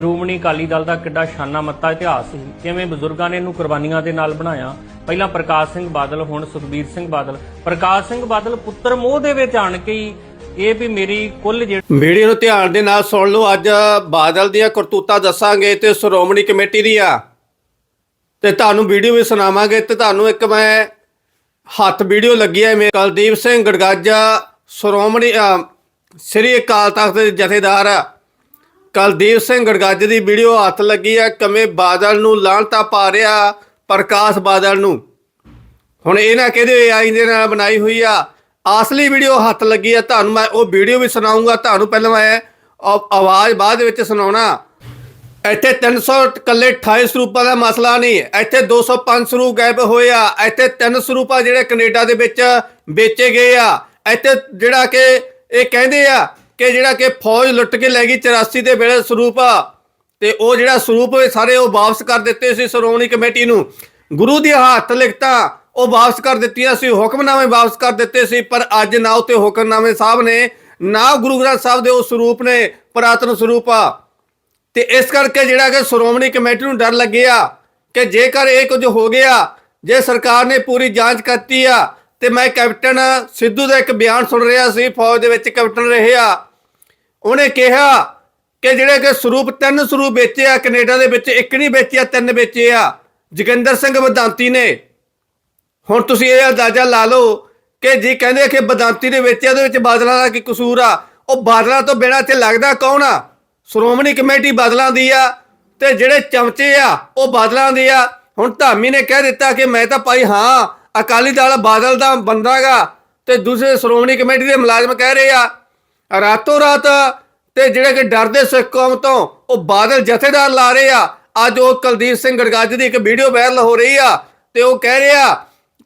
ਸ਼੍ਰੋਮਣੀ ਅਕਾਲੀ ਦਲ ਦਾ ਕਿੱਡਾ ਸ਼ਾਨਾ ਮੱਤਾ ਇਤਿਹਾਸ ਸੀ। ਕਿਵੇਂ ਬਜ਼ੁਰਗਾਂ ਨੇ ਇਹਨੂੰ ਕੁਰਬਾਨੀਆਂ ਦੇ ਨਾਲ ਬਣਾਇਆ? ਪਹਿਲਾਂ ਪ੍ਰਕਾਸ਼ ਸਿੰਘ ਬਾਦਲ, ਹੁਣ ਸੁਖਬੀਰ ਸਿੰਘ ਬਾਦਲ। ਪ੍ਰਕਾਸ਼ ਸਿੰਘ ਬਾਦਲ ਪੁੱਤਰ ਮੋਹ ਦੇ ਵਿੱਚ ਆਣ ਕੇ ਇਹ ਵੀ ਮੇਰੀ ਕੁੱਲ ਜਿਹੜੀ ਵੀਡੀਓ ਨੂੰ ਧਿਆਨ ਦੇ ਨਾਲ ਸੁਣ ਲਓ, ਅੱਜ ਬਾਦਲ ਦੀਆਂ ਕਰਤੂਤਾਂ ਦੱਸਾਂਗੇ ਤੇ ਸ਼੍ਰੋਮਣੀ ਕਮੇਟੀ ਦੀਆਂ। ਤੇ ਤੁਹਾਨੂੰ ਵੀਡੀਓ ਵੀ ਸੁਣਾਵਾਂਗੇ ਤੇ ਤੁਹਾਨੂੰ ਇੱਕ ਮੈਂ ਹੱਥ ਵੀਡੀਓ ਲੱਗੀ ਹੈ, ਮੇਰੇ ਕੁਲਦੀਪ ਸਿੰਘ ਗੜਗਾਜਾ, ਸ਼੍ਰੋਮਣੀ ਸ੍ਰੀ ਅਕਾਲ ਤਖਤ ਦੇ ਜਥੇਦਾਰ। ਕੁਲਦੀਪ ਸਿੰਘ ਗੜਗਾਜ ਦੀ ਵੀਡੀਓ ਹੱਥ ਲੱਗੀ ਆ, ਕਿਵੇਂ ਬਾਦਲ ਨੂੰ ਲਾਹਨਤਾ ਪਾ ਰਿਹਾ ਪ੍ਰਕਾਸ਼ ਬਾਦਲ ਨੂੰ। ਹੁਣ ਇਹ ਨਾ ਕਹਦੇ ਆਈ ਦੇ ਨਾਲ ਬਣਾਈ ਹੋਈ ਆ। ਅਸਲੀ ਵੀਡੀਓ ਹੱਥ ਲੱਗੀ ਆ, ਤੁਹਾਨੂੰ ਮੈਂ ਉਹ ਵੀਡੀਓ ਵੀ ਸੁਣਾਉਂਗਾ ਤੁਹਾਨੂੰ ਪਹਿਲਾਂ ਮੈਂ ਆਵਾਜ਼ ਬਾਅਦ ਵਿੱਚ ਸੁਣਾਉਣਾ। ਇੱਥੇ 300 ਕੱਲੇ 28 ਸਰੂਪਾਂ ਦਾ ਮਸਲਾ ਨਹੀਂ, ਇੱਥੇ 205 ਸਰੂਪ ਗਾਇਬ ਹੋਏ ਆ, ਇੱਥੇ ਤਿੰਨ ਸਰੂਪਾ ਜਿਹੜੇ ਕੈਨੇਡਾ ਦੇ ਵਿੱਚ ਵੇਚੇ ਗਏ ਆ। ਇੱਥੇ ਜਿਹੜਾ ਕਿ ਇਹ ਕਹਿੰਦੇ ਆ ਕਿ ਜਿਹੜਾ ਕਿ ਫੌਜ ਲੁੱਟ ਕੇ ਲੈ ਗਈ 84 ਦੇ ਵੇਲੇ ਸਰੂਪ ਆ ਤੇ ਉਹ ਜਿਹੜਾ ਸਰੂਪ ਸਾਰੇ ਉਹ ਵਾਪਸ ਕਰ ਦਿੱਤੇ ਸੀ ਸ਼੍ਰੋਮਣੀ ਕਮੇਟੀ ਨੂੰ। ਗੁਰੂ ਦੀ ਹੱਥ ਲਿਖਤਾ ਉਹ ਵਾਪਸ ਕਰ ਦਿੱਤੀਆਂ ਸੀ, ਹੁਕਮਨਾਮੇ ਵਾਪਸ ਕਰ ਦਿੱਤੇ ਸੀ, ਪਰ ਅੱਜ ਨਾ ਉਤੇ ਹੁਕਮਨਾਮੇ ਸਾਹਿਬ ਨੇ, ਨਾ ਗੁਰੂ ਗ੍ਰੰਥ ਸਾਹਿਬ ਦੇ ਉਹ ਸਰੂਪ ਨੇ, ਪੁਰਾਤਨ ਸਰੂਪ। ਆ ਤੇ ਇਸ ਕਰਕੇ ਜਿਹੜਾ ਕਿ ਸ਼੍ਰੋਮਣੀ ਕਮੇਟੀ ਨੂੰ ਡਰ ਲੱਗਿਆ ਕਿ ਜੇਕਰ ਇਹ ਕੁਝ ਹੋ ਗਿਆ, ਜੇ ਸਰਕਾਰ ਨੇ ਪੂਰੀ ਜਾਂਚ ਕਰਤੀ ਆ, ਤੇ ਮੈਂ ਕੈਪਟਨ ਸਿੱਧੂ ਦਾ ਇੱਕ ਬਿਆਨ ਸੁਣ ਰਿਹਾ ਸੀ, ਫੌਜ ਦੇ ਵਿੱਚ ਕੈਪਟਨ ਰਹੇ ਆ। ਉਹਨੇ ਕਿਹਾ ਕਿ ਜਿਹੜੇ ਕਿ ਸਰੂਪ, ਤਿੰਨ ਸਰੂਪ ਵੇਚੇ ਆ, ਕੈਨੇਡਾ ਦੇ ਵਿੱਚ ਇੱਕ ਨਹੀਂ ਵੇਚਿਆ ਤਿੰਨ ਵੇਚੇ ਆ। ਜੋਗਿੰਦਰ ਸਿੰਘ ਬਦਾਂਤੀ ਨੇ। ਹੁਣ ਤੁਸੀਂ ਇਹ ਅੰਦਾਜ਼ਾ ਲਾ ਲਓ ਕਿ ਜੀ ਕਹਿੰਦੇ ਕਿ ਬਦਾਂਤੀ ਨੇ ਵੇਚਿਆ, ਉਹਦੇ ਵਿੱਚ ਬਾਦਲਾਂ ਦਾ ਕੀ ਕਸੂਰ ਆ? ਉਹ ਬਾਦਲਾਂ ਤੋਂ ਬਿਨਾਂ ਇੱਥੇ ਲੱਗਦਾ ਕੌਣ ਆ? ਸ਼੍ਰੋਮਣੀ ਕਮੇਟੀ ਬਾਦਲਾਂ ਦੀ ਆ ਤੇ ਜਿਹੜੇ ਚਮਚੇ ਆ, ਉਹ ਬਾਦਲਾਂ ਦੇ ਆ। ਹੁਣ ਧਾਮੀ ਨੇ ਕਹਿ ਦਿੱਤਾ ਕਿ ਮੈਂ ਤਾਂ ਭਾਈ ਹਾਂ, ਅਕਾਲੀ ਦਲ ਬਾਦਲ ਦਾ ਬੰਦਾਗਾ ਤੇ ਦੂਸਰੇ ਸ਼੍ਰੋਮਣੀ ਕਮੇਟੀ ਦੇ ਮੁਲਾਜ਼ਮ ਕਹਿ ਰਹੇ ਆ ਰਾਤੋਂ ਰਾਤ ਤੇ ਜਿਹੜੇ ਕਿ ਡਰਦੇ ਸਿੱਖ ਕੌਮ ਤੋਂ, ਉਹ ਬਾਦਲ ਜਥੇਦਾਰ ਲਾ ਰਹੇ ਆ। ਅੱਜ ਉਹ ਕੁਲਦੀਪ ਸਿੰਘ ਗੜਗੱਜ ਦੀ ਇੱਕ ਵੀਡੀਓ ਵਾਇਰਲ ਹੋ ਰਹੀ ਆ ਤੇ ਉਹ ਕਹਿ ਰਿਹਾ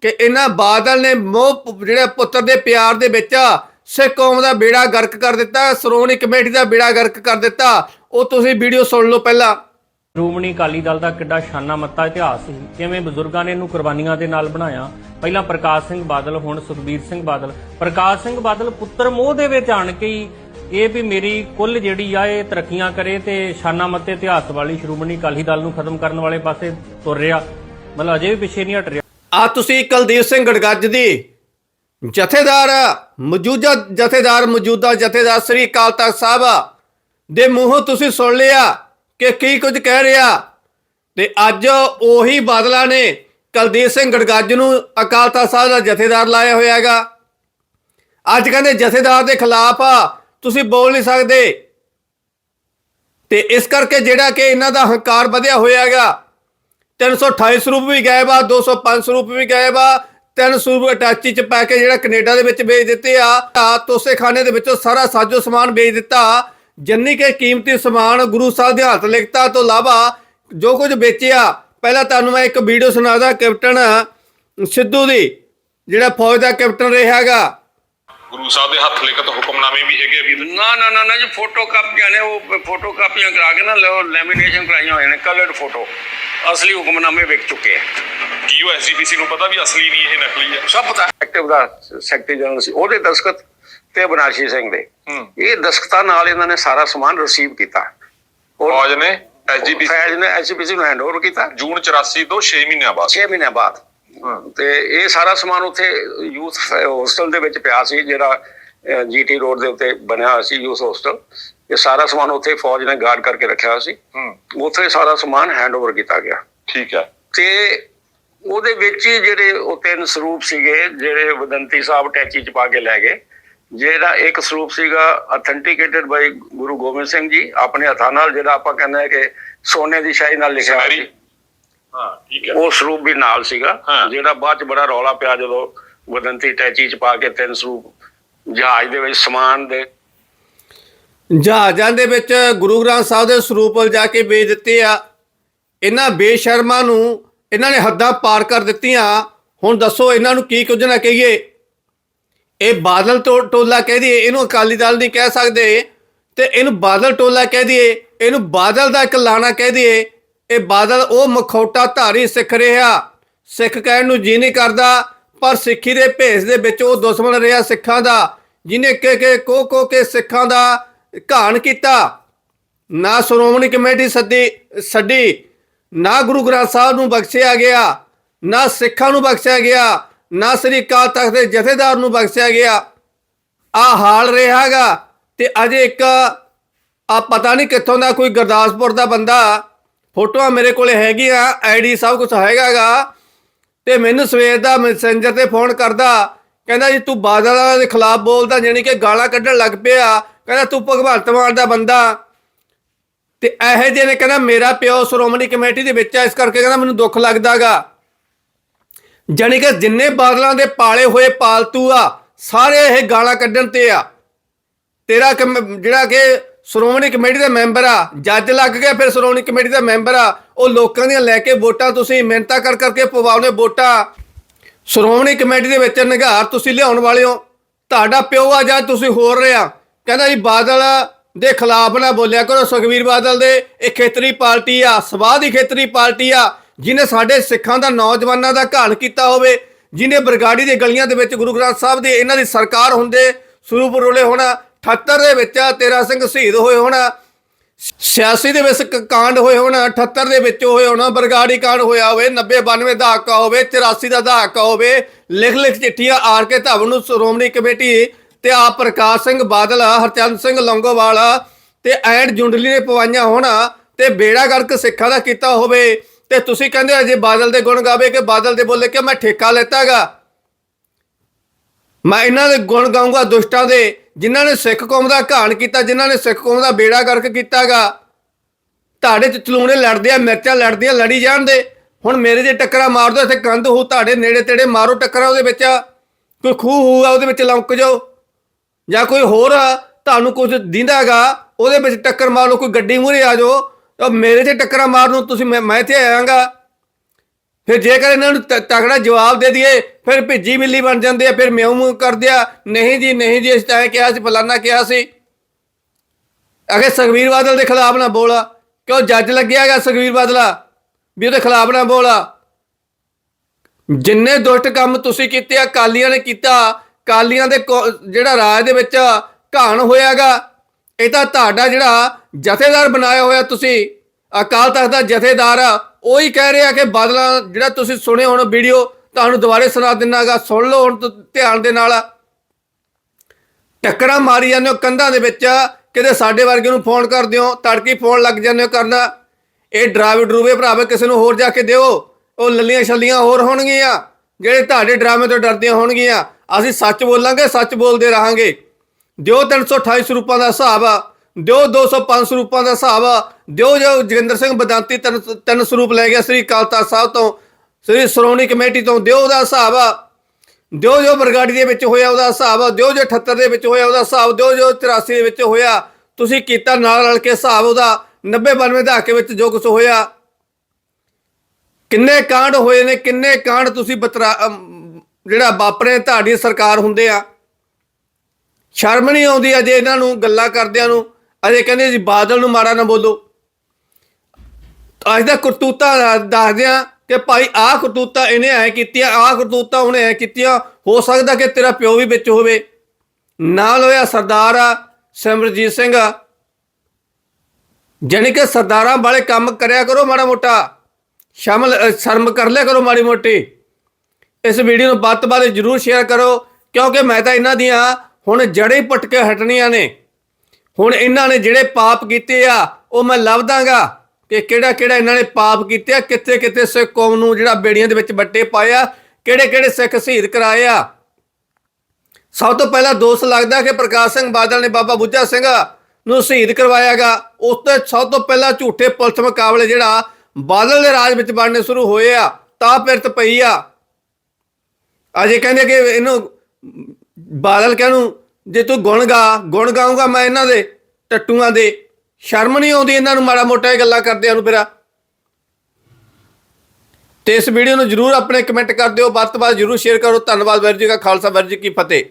ਕਿ ਇਹਨਾਂ ਬਾਦਲ ਨੇ ਮੋਹ ਜਿਹੜੇ ਪੁੱਤਰ ਦੇ ਪਿਆਰ ਦੇ ਵਿੱਚ ਸਿੱਖ ਕੌਮ ਦਾ ਬੇੜਾ ਗਰਕ ਕਰ ਦਿੱਤਾ, ਸ਼੍ਰੋਮਣੀ ਕਮੇਟੀ ਦਾ ਬੇੜਾ ਗਰਕ ਕਰ ਦਿੱਤਾ। ਉਹ ਤੁਸੀਂ ਵੀਡੀਓ ਸੁਣ ਲਓ ਪਹਿਲਾਂ। ਸ਼੍ਰੋਮਣੀ ਅਕਾਲੀ ਦਲ ਦਾ ਕਿੱਡਾ ਸ਼ਾਨਾ ਮੱਤਾ ਇਤਿਹਾਸ ਸੀ। ਕਿਵੇਂ ਬਜ਼ੁਰਗਾਂ ਨੇ ਇਹਨੂੰ ਕੁਰਬਾਨੀਆਂ ਦੇ ਨਾਲ ਬਣਾਇਆ? ਪਹਿਲਾਂ ਪ੍ਰਕਾਸ਼ ਸਿੰਘ ਬਾਦਲ, ਹੁਣ ਸੁਖਬੀਰ ਸਿੰਘ ਬਾਦਲ। ਪ੍ਰਕਾਸ਼ ਸਿੰਘ ਬਾਦਲ ਪੁੱਤਰ ਮੋਹ ਦੇ ਵਿੱਚ ਆਣ ਕੇ ਇਹ ਵੀ ਮੇਰੀ ਕੁੱਲ ਜਿਹੜੀ ਆ, ਇਹ ਤਰੱਕੀਆਂ ਕਰੇ ਤੇ ਸ਼ਾਨਾ ਮੱਤੇ ਇਤਿਹਾਸ ਵਾਲੀ ਸ਼੍ਰੋਮਣੀ ਅਕਾਲੀ ਦਲ ਨੂੰ ਖਤਮ ਕਰਨ ਵਾਲੇ ਪਾਸੇ ਤੁਰ ਰਿਹਾ। ਮਤਲਬ ਅਜੇ ਵੀ ਪਿੱਛੇ ਨਹੀਂ ਹਟ ਰਿਹਾ। ਆ ਤੁਸੀਂ ਕੁਲਦੀਪ ਸਿੰਘ ਗੜਗੱਜ ਦੀ ਜਥੇਦਾਰ, ਮੌਜੂਦਾ ਜਥੇਦਾਰ ਮੌਜੂਦਾ ਜਥੇਦਾਰ ਸ੍ਰੀ ਅਕਾਲ ਤਖਤ ਸਾਹਿਬ ਦੇ ਮੂੰਹੋਂ ਤੁਸੀਂ ਸੁਣ ਲਿਆ। ਕਿ ਕੀ ਕੁਝ ਕਹਿ ਰਿਹਾ? ਤੇ ਅੱਜ ਉਹੀ ਬਾਦਲਾਂ ਨੇ ਕੁਲਦੀਪ ਸਿੰਘ ਗੜਗੱਜ ਨੂੰ ਅਕਾਲ ਤਖਤ ਸਾਹਿਬ ਦਾ ਜਥੇਦਾਰ ਲਾਇਆ ਹੋਇਆ ਹੈਗਾ। ਅੱਜ ਕਹਿੰਦੇ ਜਥੇਦਾਰ ਦੇ ਖਿਲਾਫ ਆ, ਤੁਸੀਂ ਬੋਲ ਨਹੀਂ ਸਕਦੇ। ਤੇ ਇਸ ਕਰਕੇ ਜਿਹੜਾ ਕਿ ਇਹਨਾਂ ਦਾ ਹੰਕਾਰ ਵਧਿਆ ਹੋਇਆ ਹੈਗਾ 328 ਸਰੂਪ ਵੀ ਗਾਇਬ ਆ 205 ਸਰੂਪ ਵੀ ਗਾਇਬ ਆ, ਤਿੰਨ ਸਰੂਪ ਅਟੈਚੀ ਚ ਪਾ ਕੇ ਜਿਹੜਾ ਕੈਨੇਡਾ ਦੇ ਵਿੱਚ ਵੇਚ ਦਿੱਤੇ ਆ ਆ ਤੋਸੇ ਖਾਨੇ ਦੇ ਵਿੱਚੋਂ ਸਾਰਾ ਸਾਜੋ ਸਮਾਨ ਵੇਚ ਦਿੱਤਾ। ਜੰਨੀ ਕੇ ਕੀਮਤੀ ਸਮਾਨ ਗੁਰੂ ਸਾਹਿਬ ਦੇ ਹੱਥ ਲਿਖਤਾ ਤੋਂ ਇਲਾਵਾ ਜੋ ਕੁਝ ਵੇਚਿਆ ਪਹਿਲਾਂ ਤੁਹਾਨੂੰ ਮੈਂ ਇੱਕ ਵੀਡੀਓ ਸੁਣਾਦਾ ਕੈਪਟਨ ਸਿੱਧੂ ਦੀ ਜਿਹੜਾ ਫੌਜ ਦਾ ਕੈਪਟਨ ਰਿਹਾਗਾ ਗੁਰੂ ਸਾਹਿਬ ਦੇ ਹੱਥ ਲਿਖਤ ਹੁਕਮਨਾਮੇ ਵੀ ਹੈਗੇ ਵੀਰ ਨਾ ਨਾ ਨਾ ਨਾ ਜੀ ਫੋਟੋ ਕਾਪੀਆਂ ਨੇ ਉਹ ਫੋਟੋ ਕਾਪੀਆਂ ਕਰਾ ਕੇ ਨਾ ਲੈਮੀਨੇਸ਼ਨ ਕਰਾਈਆਂ ਹੋਈਆਂ ਨੇ ਕਲਰਡ ਫੋਟੋ ਅਸਲੀ ਹੁਕਮਨਾਮੇ ਵਿਕ ਚੁੱਕੇ ਆ। ਕੀ ਉਹ ਐਸਜੀਪੀਸੀ ਨੂੰ ਪਤਾ ਵੀ ਅਸਲੀ ਨਹੀਂ ਇਹ ਨਕਲੀ ਹੈ ਸਭ ਪਤਾ ਐਕਟਿਵ ਦਾ ਸੈਕਟਰੀ ਜਨਰਲ ਸੀ ਉਹਦੇ ਦਸਖਤ ਤੇ ਬਨਾਰਸ਼ੀ ਸਿੰਘ ਦੇ। ਇਹ ਦਸਖਤਾਂ ਨਾਲ ਇਹਨਾਂ ਨੇ ਸਾਰਾ ਸਮਾਨ ਰਿਸੀਵ ਕੀਤਾ। ਫੌਜ ਨੇ ਐਸਜੀਪੀਸੀ ਫੈਜ ਨੇ ਐਸਪੀਸੀ ਨੂੰ ਹੈਂਡਓਵਰ ਕੀਤਾ। ਜੂਨ 84 ਤੋਂ 6 ਮਹੀਨਿਆਂ ਬਾਅਦ। 6 ਮਹੀਨਿਆਂ ਬਾਅਦ। ਤੇ ਇਹ ਸਾਰਾ ਸਮਾਨ ਉੱਥੇ ਯੂਥ ਹੋਸਟਲ ਦੇ ਵਿੱਚ ਪਿਆ ਸੀ ਜਿਹੜਾ ਜੀਟੀ ਰੋਡ ਦੇ ਉੱਤੇ ਬਣਿਆ ਹੋਇਆ ਸੀ ਯੂਥ ਹੋਸਟਲ ਇਹ ਸਾਰਾ ਸਮਾਨ ਉੱਥੇ ਫੌਜ ਨੇ ਗਾਰਡ ਕਰਕੇ ਰੱਖਿਆ ਹੋਇਆ ਸੀ। ਉੱਥੇ ਸਾਰਾ ਸਮਾਨ ਹੈਂਡਓਵਰ ਕੀਤਾ ਗਿਆ। ਠੀਕ ਹੈ। ਤੇ ਉਹਦੇ ਵਿੱਚ ਹੀ ਜਿਹੜੇ ਉਹ ਤਿੰਨ ਸਰੂਪ ਸੀਗੇ ਜਿਹੜੇ ਵਦੰਤੀ ਸਾਹਿਬ ਟੈਚੀ ਚ ਪਾ ਕੇ ਲੈ ਗਏ। ਜਿਹੜਾ ਇੱਕ ਸਰੂਪ ਸੀਗਾ ਅਥੈਂਟੀਕੇਟਡ ਬਾਈ ਗੁਰੂ ਗੋਬਿੰਦ ਸਿੰਘ ਜੀ ਆਪਣੇ ਹੱਥਾਂ ਨਾਲ ਜਿਹੜਾ ਆਪਾਂ ਕਹਿੰਦੇ ਆ ਕਿ ਸੋਨੇ ਦੀ ਸ਼ਾਹੀ ਨਾਲ ਲਿਖਿਆ ਹੋਇਆ ਸੀ। ਹਾਂ ਠੀਕ ਹੈ। ਉਹ ਸਰੂਪ ਵੀ ਨਾਲ ਸੀਗਾ। ਜਿਹੜਾ ਬਾਅਦ ਚ ਬੜਾ ਰੌਲਾ ਪਿਆ ਜਦੋਂ ਵਦੰਤੀ ਟੈਚੀ ਚ ਪਾ ਕੇ ਤਿੰਨ ਸਰੂਪ ਜਹਾਜ਼ ਦੇ ਵਿੱਚ ਸਮਾਨ ਦੇ ਜਹਾਜ਼ਾਂ ਦੇ ਵਿੱਚ ਗੁਰੂ ਗ੍ਰੰਥ ਸਾਹਿਬ ਦੇ ਸਰੂਪ ਜਾ ਕੇ ਵੇਚ ਦਿੱਤੇ ਆ। ਇਹਨਾਂ ਬੇਸ਼ਰਮਾਂ ਨੂੰ ਇਹਨਾਂ ਨੇ ਹੱਦਾਂ ਪਾਰ ਕਰ ਦਿੱਤੀਆਂ। ਹੁਣ ਦੱਸੋ ਇਹਨਾਂ ਨੂੰ ਕੀ ਕੁਝ ਨਾ ਕਹੀਏ। ਇਹ ਬਾਦਲ ਟੋ- ਟੋਲਾ ਕਹਿ ਦਈਏ, ਇਹਨੂੰ ਅਕਾਲੀ ਦਲ ਨਹੀਂ ਕਹਿ ਸਕਦੇ। ਤੇ ਇਹਨੂੰ ਬਾਦਲ ਟੋਲਾ ਕਹਿ ਦਈਏ, ਇਹਨੂੰ ਬਾਦਲ ਦਾ ਇੱਕ ਲਾਣਾ ਕਹਿ ਦਈਏ। ਇਹ ਬਾਦਲ ਉਹ ਮਖੌਟਾ ਧਾਰੀ ਸਿੱਖ ਰਿਹਾ। ਸਿੱਖ ਕਹਿਣ ਨੂੰ ਜੀ ਨਹੀਂ ਕਰਦਾ, ਪਰ ਸਿੱਖੀ ਦੇ ਭੇਸ ਦੇ ਵਿੱਚ ਉਹ ਦੁਸ਼ਮਣ ਰਿਹਾ ਸਿੱਖਾਂ ਦਾ ਜਿਨੇ ਕਿ ਕਿ, ਕੋ ਕੋ, ਕੇ ਸਿੱਖਾਂ ਦਾ ਘਾਣ ਕੀਤਾ। ਨਾ ਸ਼੍ਰੋਮਣੀ ਕਮੇਟੀ ਸੱਦੀ ਛੱਡੀ ਨਾ ਗੁਰੂ ਗ੍ਰੰਥ ਸਾਹਿਬ ਨੂੰ ਬਖਸ਼ਿਆ ਗਿਆ, ਨਾ ਸਿੱਖਾਂ ਨੂੰ ਬਖਸ਼ਿਆ ਗਿਆ। ਨਾ ਸ੍ਰੀ ਤਖਤ ਦੇ ਜਥੇਦਾਰ ਨੂੰ ਬਖਸ਼ਿਆ ਗਿਆ। ਆ ਹਾਲ ਰਿਹਾਗਾ ਤੇ ਅਜੇ ਇੱਕ ਆ ਪਤਾ ਨਹੀਂ ਕਿੱਥੋਂ ਦਾ, ਕੋਈ ਗੁਰਦਾਸਪੁਰ ਦਾ ਬੰਦਾ, ਫੋਟੋਆਂ ਮੇਰੇ ਕੋਲੇ ਹੈਗੀਆਂ ਆਈਡੀ ਸਭ ਕੁਝ ਹੈਗਾਗਾ ਤੇ ਮੈਨੂੰ ਸਵੇਰ ਦਾ ਮੈਸੇਂਜਰ ਤੇ ਫੋਨ ਕਰਦਾ, ਕਹਿੰਦਾ ਜੀ ਤੂੰ ਬਾਦਲਾਂ ਦੇ ਖਿਲਾਫ ਬੋਲਦਾ ਜਾਣੀ ਕਿ ਗਾਲਾਂ ਕੱਢਣ ਲੱਗ ਪਿਆ। ਕਹਿੰਦਾ ਤੂੰ ਭਗਵੰਤ ਮਾਨ ਦਾ ਬੰਦਾ। ਤੇ ਇਹੋ ਜਿਹੇ ਨੇ, ਕਹਿੰਦਾ ਮੇਰਾ ਪਿਓ ਸ਼੍ਰੋਮਣੀ ਕਮੇਟੀ ਦੇ ਵਿੱਚ ਆ, ਇਸ ਕਰਕੇ ਕਹਿੰਦਾ ਮੈਨੂੰ ਦੁੱਖ ਲੱਗਦਾਗਾ ਜਾਣੀ ਕਿ ਜਿੰਨੇ ਬਾਦਲਾਂ ਦੇ ਪਾਲੇ ਹੋਏ ਪਾਲਤੂ ਆ, ਸਾਰੇ ਇਹ ਗਾਲਾਂ ਕੱਢਣ ਤੇ ਆ। ਤੇਰਾ ਕਮ- ਜਿਹੜਾ ਕਿ ਸ਼੍ਰੋਮਣੀ ਕਮੇਟੀ ਦਾ ਮੈਂਬਰ ਆ, ਜੱਜ ਲੱਗ ਗਿਆ ਫਿਰ ਸ਼੍ਰੋਮਣੀ ਕਮੇਟੀ ਦਾ ਮੈਂਬਰ ਆ, ਉਹ ਲੋਕਾਂ ਦੀਆਂ ਲੈ ਕੇ ਵੋਟਾਂ ਤੁਸੀਂ ਮਿਹਨਤਾਂ ਕਰ, ਕਰਕੇ ਪਵਾਉਨੇ ਵੋਟਾਂ। ਸ਼੍ਰੋਮਣੀ ਕਮੇਟੀ ਦੇ ਵਿੱਚ ਨਿਗਾਰ ਤੁਸੀਂ ਲਿਆਉਣ ਵਾਲੇ ਹੋ। ਤੁਹਾਡਾ ਪਿਓ ਆ ਜਾਂ ਤੁਸੀਂ ਹੋਰ ਰਿਹਾ ਕਹਿੰਦਾ ਜੀ, ਬਾਦਲ ਦੇ ਖਿਲਾਫ ਨਾ ਬੋਲਿਆ ਕਰੋ ਸੁਖਵੀਰ ਬਾਦਲ ਦੇ। ਇਹ ਖੇਤਰੀ ਪਾਰਟੀ ਆ ਸਵਾਹ ਦੀ ਖੇਤਰੀ ਪਾਰਟੀ ਆ। ਜਿਨੇ ਸਾਡੇ ਸਿੱਖਾਂ ਦਾ, ਨੌਜਵਾਨਾਂ ਦਾ ਘਾਣ ਕੀਤਾ ਹੋਵੇ, ਜਿਨੇ ਬਰਗਾੜੀ ਦੇ ਗਲੀਆਂ ਦੇ ਵਿੱਚ ਗੁਰੂ ਗ੍ਰੰਥ ਸਾਹਿਬ ਦੇ ਇਹਨਾਂ ਦੀ ਸਰਕਾਰ ਹੁੰਦੇ, ਸਰੂਪ ਰੋਲੇ ਹੋਣਾ 78 ਦੇ ਵਿੱਚ ਤੇਰਾ ਸਿੰਘ ਸ਼ਹੀਦ ਹੋਏ ਹੋਣਾ 86 ਦੇ ਵਿੱਚ ਕਾਂਡ ਹੋਏ ਹੋਣ 78 ਦੇ ਵਿੱਚ ਹੋਏ ਹੋਣਾ, ਬਰਗਾੜੀ ਕਾਂਡ ਹੋਇਆ ਹੋਵੇ 90 92 ਦਾ ਹਾਕਾ ਹੋਵੇ 84 ਦਾ ਦਹਾਕਾ ਹੋਵੇ ਲਿਖ ਲਿਖ ਚਿੱਠੀਆਂ ਆਰ ਕੇ ਧਵਨ ਨੂੰ ਸ਼੍ਰੋਮਣੀ ਕਮੇਟੀ ਤੇ ਆ ਪ੍ਰਕਾਸ਼ ਸਿੰਘ ਬਾਦਲ, ਹਰਚੰਦ ਸਿੰਘ ਲੰਗੋਵਾਲ ਤੇ ਐਂਡ ਜੁੰਡਲੀ ਨੇ ਪਵਾਈਆਂ ਹੋਣ ਤੇ ਬੇੜਾ ਗਰਕ ਸਿੱਖਾਂ ਦਾ ਕੀਤਾ ਹੋਵੇ। ਤੇ ਤੁਸੀਂ ਕਹਿੰਦੇ ਹੋ ਜੇ ਬਾਦਲ ਦੇ ਗੁਣ ਗਾਵੇ ਕਿ ਬਾਦਲ ਦੇ ਬੋਲੇ ਕਿ ਮੈਂ ਠੇਕਾ ਲੈਤਾਗਾ? ਮੈਂ ਇਹਨਾਂ ਦੇ ਗੁਣ ਗਾਉਂਗਾ ਦੁਸ਼ਟਾਂ ਦੇ ਜਿਨ੍ਹਾਂ ਨੇ ਸਿੱਖ ਕੌਮ ਦਾ ਘਾਣ ਕੀਤਾ ਜਿਨ੍ਹਾਂ ਨੇ ਸਿੱਖ ਕੌਮ ਦਾ ਬੇੜਾ ਗਰਕ ਕੀਤਾਗਾ। ਤੁਹਾਡੇ ਚ ਚਲੂਣੇ ਲੜਦੇ ਆ ਮਿਰਚਾਂ ਲੜਦੀਆਂ ਲੜੀ ਜਾਣ ਦੇ ਹੁਣ ਮੇਰੇ ਜੇ ਟੱਕਰਾਂ ਮਾਰ ਦੋ ਇੱਥੇ ਕੰਧ ਹੋ ਤੁਹਾਡੇ ਨੇੜੇ ਤੇੜੇ ਮਾਰੋ ਟੱਕਰਾਂ ਉਹਦੇ ਵਿੱਚ। ਕੋਈ ਖੂਹ ਹੋਊਗਾ ਉਹਦੇ ਵਿੱਚ ਲੰਕ ਜਾਓ। ਜਾਂ ਕੋਈ ਹੋਰ ਆ, ਤੁਹਾਨੂੰ ਕੁਝ ਦਿੰਦਾਗਾ ਉਹਦੇ ਵਿੱਚ ਟੱਕਰ ਮਾਰ ਲਓ ਕੋਈ ਗੱਡੀ ਮੂਹਰੇ ਆ ਜਾਓ। ਉਹ ਮੇਰੇ ਤੇ ਟੱਕਰਾਂ ਮਾਰਨ ਨੂੰ ਤੁਸੀਂ ਮੈਂ ਮੈਂ ਇੱਥੇ ਆਇਆਗਾ। ਫਿਰ ਜੇਕਰ ਇਹਨਾਂ ਨੂੰ ਤ- ਤਗੜਾ ਜਵਾਬ ਦੇ ਦਈਏ, ਫਿਰ ਭਿੱਜੀ ਮਿੱਲੀ ਬਣ ਜਾਂਦੇ ਆ, ਫਿਰ ਮਿਉਂ ਮੂੰਹ ਕਰਦੇ ਆ। ਨਹੀਂ ਜੀ ਨਹੀਂ ਜੀ ਇਸ ਤਾਂ ਕਿਹਾ ਸੀ, ਫਲਾਨਾ ਕਿਹਾ ਸੀ। ਅਗੇ ਸੁਖਵੀਰ ਬਾਦਲ ਦੇ ਖਿਲਾਫ ਨਾ ਬੋਲਾ। ਕਿਉਂ ਜੱਜ ਲੱਗਿਆਗਾ ਸੁਖਵੀਰ ਬਾਦਲਾ? ਵੀ ਉਹਦੇ ਖਿਲਾਫ ਨਾ ਬੋਲਾ। ਜਿੰਨੇ ਦੁਸ਼ਟ ਕੰਮ ਤੁਸੀਂ ਕੀਤੇ ਆ ਕਾਲੀਆਂ ਨੇ ਕੀਤਾ ਕਾਲੀਆਂ ਦੇ ਕੋ- ਜਿਹੜਾ ਰਾਜ ਦੇ ਵਿੱਚ ਘਾਣ ਹੋਇਆਗਾ ਇਹ ਤਾਂ ਤੁਹਾਡਾ ਜਿਹੜਾ ਜਥੇਦਾਰ ਬਣਾਇਆ ਹੋਇਆ ਤੁਸੀਂ, ਅਕਾਲ ਤਖਤ ਦਾ ਜਥੇਦਾਰ ਆ, ਉਹ ਹੀ ਕਹਿ ਰਿਹਾ ਕਿ ਬਾਦਲਾਂ ਜਿਹੜਾ ਤੁਸੀਂ ਸੁਣੇ ਹੁਣ ਵੀਡੀਓ, ਤੁਹਾਨੂੰ ਦੁਬਾਰੇ ਸੁਣਾ ਦਿੰਨਾਗਾ, ਸੁਣ ਲਓ ਹੁਣ ਧਿਆਨ ਦੇ ਨਾਲ। ਟੱਕਰਾਂ ਮਾਰੀ ਜਾਂਦੇ ਹੋ ਕੰਧਾਂ ਦੇ ਵਿੱਚ, ਕਿਤੇ ਸਾਡੇ ਵਰਗੇ ਨੂੰ ਫੋਨ ਕਰਦੇ ਹੋ, ਤੜਕੀ ਫੋਨ ਲੱਗ ਜਾਂਦੇ ਹੋ ਕਰਨਾ। ਇਹ ਡਰਾਵੇ ਡਰੂਵੇ ਭਰਾਵੇ ਕਿਸੇ ਨੂੰ ਹੋਰ ਜਾ ਕੇ ਦਿਓ, ਉਹ ਲੱਲੀਆਂ ਛੱਲੀਆਂ ਹੋਰ ਹੋਣਗੀਆਂ, ਜਿਹੜੇ ਤੁਹਾਡੇ ਡਰਾਮੇ ਤੋਂ ਡਰਦੀਆਂ ਹੋਣਗੀਆਂ। ਅਸੀਂ ਸੱਚ ਬੋਲਾਂਗੇ, ਸੱਚ ਬੋਲਦੇ ਰਹਾਂਗੇ। ਦਿਓ 328 ਸਰੂਪਾਂ ਦਾ ਹਿਸਾਬ ਆ। ਦਿਓ 205 ਸਰੂਪਾਂ ਦਾ ਹਿਸਾਬ। ਆ ਦਿਓ ਜੋ ਜੋਗਿੰਦਰ ਸਿੰਘ ਬਦਾਂਤੀ ਤਿੰਨ ਤਿੰਨ ਸਰੂਪ ਲੈ ਗਿਆ ਸ੍ਰੀ ਅਕਾਲ ਤਖਤ ਸਾਹਿਬ ਤੋਂ। ਸ੍ਰੀ ਸ਼੍ਰੋਮਣੀ ਕਮੇਟੀ ਤੋਂ ਦਿਓ ਉਹਦਾ ਹਿਸਾਬ। ਆ ਦਿਓ ਜੋ ਬਰਗਾੜੀ ਦੇ ਵਿੱਚ ਹੋਇਆ ਉਹਦਾ ਹਿਸਾਬ। ਦਿਓ ਜੋ 78 ਦੇ ਵਿੱਚ ਹੋਇਆ ਉਹਦਾ ਹਿਸਾਬ। ਦਿਓ ਜੋ 83 ਦੇ ਵਿੱਚ ਹੋਇਆ। ਤੁਸੀਂ ਕੀਤਾ ਨਾਲ ਰਲ ਕੇ ਹਿਸਾਬ ਉਹਦਾ। 90 92 ਦੇ ਦਹਾਕੇ ਵਿੱਚ ਜੋ ਕੁਝ ਹੋਇਆ। ਕਿੰਨੇ ਕਾਂਡ ਹੋਏ ਨੇ, ਕਿੰਨੇ ਕਾਂਡ ਤੁਸੀਂ ਬਤਰਾ ਜਿਹੜਾ ਵਾਪਰੇ ਤੁਹਾਡੀ ਸਰਕਾਰ ਹੁੰਦੇ ਆ। ਸ਼ਰਮ ਨਹੀਂ ਆਉਂਦੀ ਅਜੇ ਇਹਨਾਂ ਨੂੰ ਗੱਲਾਂ ਕਰਦਿਆਂ ਨੂੰ। ਅਜੇ ਕਹਿੰਦੇ ਜੀ ਬਾਦਲ ਨੂੰ ਮਾੜਾ ਨਾ ਬੋਲੋ। ਅੱਜ ਦਾ ਕਰਤੂਤਾ ਦੱਸਦੇ ਆ ਕਿ ਭਾਈ ਆਹ ਕਰਤੂਤਾ ਇਹਨੇ ਐ ਕੀਤੀਆਂ ਆਹ ਕਰਤੂਤਾ ਉਹਨੇ ਐ ਕੀਤੀਆਂ ਹੋ ਸਕਦਾ ਕਿ ਤੇਰਾ ਪਿਓ ਵੀ ਵਿੱਚ ਹੋਵੇ। ਨਾਲ ਹੋਇਆ ਸਰਦਾਰ ਸਿਮਰਜੀਤ ਸਿੰਘ। ਆ ਜਾਣੀ ਕਿ ਸਰਦਾਰਾਂ ਵਾਲੇ ਕੰਮ ਕਰਿਆ ਕਰੋ ਮਾੜਾ ਮੋਟਾ। ਸ਼ਾਮਲ ਸ਼ਰਮ ਕਰ ਲਿਆ ਕਰੋ ਮਾੜੀ ਮੋਟੀ। ਇਸ ਵੀਡੀਓ ਨੂੰ ਵੱਧ ਤੋਂ ਵੱਧ ਜਰੂਰ ਸ਼ੇਅਰ ਕਰੋ, ਕਿਉਂਕਿ ਮੈਂ ਤਾਂ ਇਹਨਾਂ ਦੀਆਂ ਹੁਣ ਜੜੇ ਪਟ ਕੇ ਹਟਣੀਆਂ ਨੇ। ਹੁਣ ਇਹਨਾਂ ਨੇ ਜਿਹੜੇ ਪਾਪ ਕੀਤੇ ਆ, ਉਹ ਮੈਂ ਲੱਭਦਾਗਾ ਕਿ ਕਿਹੜਾ ਕਿਹੜਾ ਇਹਨਾਂ ਨੇ ਪਾਪ ਕੀਤੇ ਆ, ਕਿੱਥੇ ਕਿੱਥੇ ਸਿੱਖ ਕੌਮ ਨੂੰ ਜਿਹੜਾ ਬੇੜੀਆਂ ਦੇ ਵਿੱਚ ਬੱਟੇ ਪਾਇਆ ਕਿਹੜੇ ਕਿਹੜੇ ਸਿੱਖ ਸ਼ਹੀਦ ਕਰਾਏ ਆ। ਸਭ ਤੋਂ ਪਹਿਲਾਂ ਦੋਸ਼ ਲੱਗਦਾ ਕਿ ਪ੍ਰਕਾਸ਼ ਸਿੰਘ ਬਾਦਲ ਨੇ ਬਾਬਾ ਬੁੱਝਾ ਸਿੰਘ ਨੂੰ ਸ਼ਹੀਦ ਕਰਵਾਇਆਗਾ। ਉਸ ਤੋਂ ਸਭ ਤੋਂ ਪਹਿਲਾਂ ਝੂਠੇ ਪੁਲਿਸ ਮੁਕਾਬਲੇ ਜਿਹੜਾ ਬਾਦਲ ਦੇ ਰਾਜ ਵਿੱਚ ਬਣਨੇ ਸ਼ੁਰੂ ਹੋਏ ਆ, ਤਾਂ ਪਿਰਤ ਪਈ ਆ। ਅਜੇ ਕਹਿੰਦੇ ਕਿ ਇਹਨੂੰ ਬਾਦਲ ਕਹਿਨੂੰ ਜੇ ਤੂੰ ਗੁਣ ਗਾ, ਗੁਣ ਗਾਉਂਗਾ ਮੈਂ ਇਹਨਾਂ ਦੇ, ਟੱਟੂਆਂ ਦੇ। ਸ਼ਰਮ ਨਹੀਂ ਆਉਂਦੀ ਇਹਨਾਂ ਨੂੰ ਮਾੜਾ ਮੋਟਾ ਇਹ ਗੱਲਾਂ ਕਰਦਿਆਂ ਨੂੰ ਫਿਰ। ਤੇ ਇਸ ਵੀਡੀਓ ਨੂੰ ਜਰੂਰ ਆਪਣੇ ਕਮੈਂਟ ਕਰ ਦਿਓ। ਵੱਧ ਤੋਂ ਵੱਧ ਜਰੂਰ ਸ਼ੇਅਰ ਕਰੋ। ਧੰਨਵਾਦ ਵੀਰ ਜੀ ਕਾ ਖਾਲਸਾ ਵੀਰ ਜੀ ਕੀ ਫਤਿਹ।